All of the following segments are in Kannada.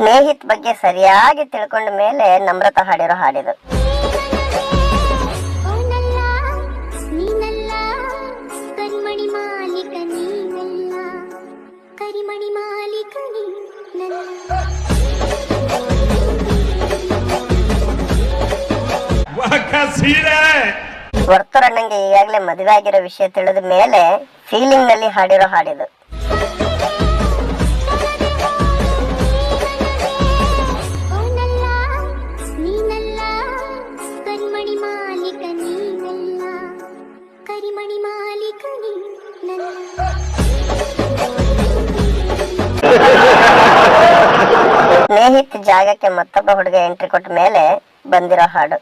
ಸ್ನೇಹಿತ್ ಬಗ್ಗೆ ಸರಿಯಾಗಿ ತಿಳ್ಕೊಂಡ ಮೇಲೆ ನಮ್ರತ ಹಾಡಿರೋ ಹಾಡಿದು. ವರ್ತರ ನಂಗೆ ಕರಿಮಣಿ ಮಾಲೀಕ ನೀನಲ್ಲ ಕರಿಮಣಿ ಮಾಲೀಕ ನೀನಲ್ಲ. ವರ್ತೂರಣ್ಣಂಗೆ ಈಗಾಗಲೇ ಮದುವೆ ಆಗಿರೋ ವಿಷಯ ತಿಳಿದ ಮೇಲೆ ಫೀಲಿಂಗ್ನಲ್ಲಿ ಹಾಡಿರೋ ಹಾಡಿದು. ಸ್ನೇಹಿತ್ ಜಾಗಕ್ಕೆ ಮತ್ತೊಬ್ಬ ಹುಡುಗ ಎಂಟ್ರಿ ಕೊಟ್ಟ ಮೇಲೆ ಬಂದಿರೋ ಹಾಡು.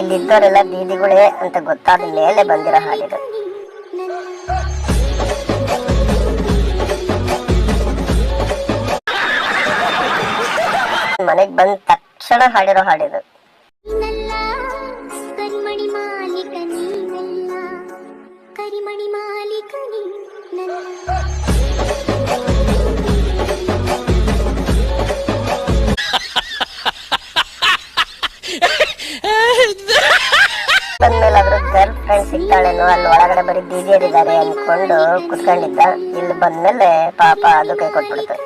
ಇಲ್ಲಿದ್ದವರೆಲ್ಲ ದೀದಿಗಳೇ ಅಂತ ಗೊತ್ತಾದ ಮೇಲೆ ಬಂದಿರೋ ಹಾಡಿದು. ಮನೆಗ್ ಬಂದ ತಕ್ಷಣ ಹಾಡಿರೋ ಹಾಡಿದು. ಗರ್ಲ್ ಫ್ರೆಂಡ್ ಸಿಗ್ತಾಳೇನೋ ಅಲ್ಲಿ ಒಳಗಡೆ ಬರೀ ದೀದಿಯರಿದ್ದಾರೆ ಅನ್ಕೊಂಡು ಕುತ್ಕೊಂಡಿದ್ದ. ಇಲ್ಲಿ ಬಂದ್ಮೇಲೆ ಪಾಪ ಅದು ಕೈ ಕೊಟ್ಬಿಡ್ತು.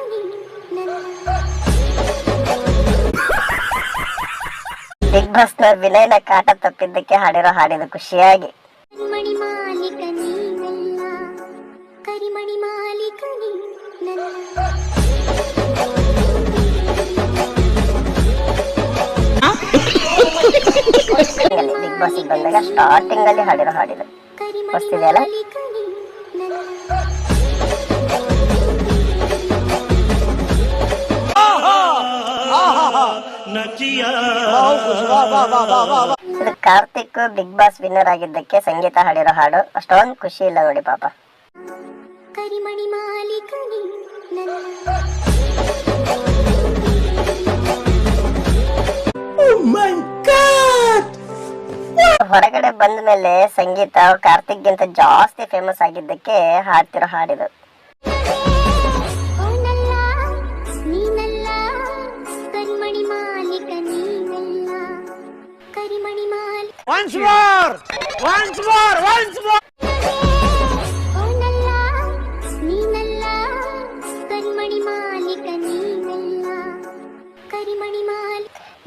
ಬಿಗ್ ಬಾಸ್ನ ವಿನಯನ ಕಾಟ ತಪ್ಪಿದ್ದಕ್ಕೆ ಹಾಡಿರೋ ಹಾಡಿದ ಖುಷಿಯಾಗಿ. ಕರಿಮಣಿ ಮಾಲಿಕ ಕರಿಮಣಿ ಮಾಲಿಕ ನೀನಲ್ಲ ಬಿಗ್ ಬಾಸ್ ಬಂದಾಗ ಸ್ಟಾರ್ಟಿಂಗ್ ಅಲ್ಲಿ ಹಾಡಿರೋ ಹಾಡಿದೆ. ನೀನಲ್ಲ ಇದು ಕಾರ್ತಿಕ್ ಬಿಗ್ ಬಾಸ್ ವಿನ್ನರ್ ಆಗಿದ್ದಕ್ಕೆ ಸಂಗೀತ ಹಾಡಿರೋ ಹಾಡು. ಅಷ್ಟೊಂದು ಖುಷಿ ಇಲ್ಲ ನೋಡಿ ಪಾಪ. ಕರಿಮಣಿ ಮಾಲಿಕ ಹೊರಗಡೆ ಬಂದ ಮೇಲೆ ಸಂಗೀತ ಕಾರ್ತಿಕ್ ಗಿಂತ ಜಾಸ್ತಿ ಫೇಮಸ್ ಆಗಿದ್ದಕ್ಕೆ ಹಾಡ್ತಿರೋ ಹಾಡಿದು ಓನಲ್ಲ ನೀನಲ್ಲ ಕರಿಮಣಿ ಮಾಲೀಕ ನೀನಲ್ಲ ಕರಿಮಣಿ ಮಾಲೀಕ Once more! Once more! Once more!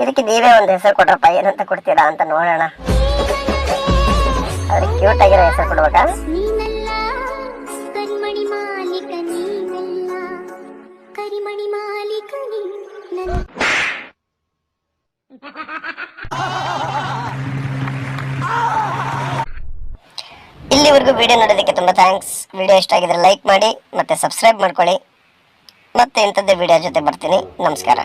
ಇದಕ್ಕೆ ನೀವೇ ಒಂದು ಹೆಸರು ಕೊಟ್ರಪ್ಪ ಏನಂತ ಕೊಡ್ತೀರಾ ಅಂತ ನೋಡೋಣ. ಅದ್ರ ಕ್ಯೂಟ್ ಆಗಿರೋ ಹೆಸರು ಕೊಡ್ಬೇಕಾ? ಇಲ್ಲಿವರೆಗೂ ವಿಡಿಯೋ ನೋಡೋದಕ್ಕೆ ತುಂಬಾ ಥ್ಯಾಂಕ್ಸ್ ವಿಡಿಯೋ ಇಷ್ಟ ಆಗಿದ್ರೆ ಲೈಕ್ ಮಾಡಿ ಮತ್ತೆ ಸಬ್ಸ್ಕ್ರೈಬ್ ಮಾಡ್ಕೊಳ್ಳಿ. ಮತ್ತೆ ಇಂಥದ್ದೇ ವಿಡಿಯೋ ಜೊತೆ ಬರ್ತೀನಿ. ನಮಸ್ಕಾರ.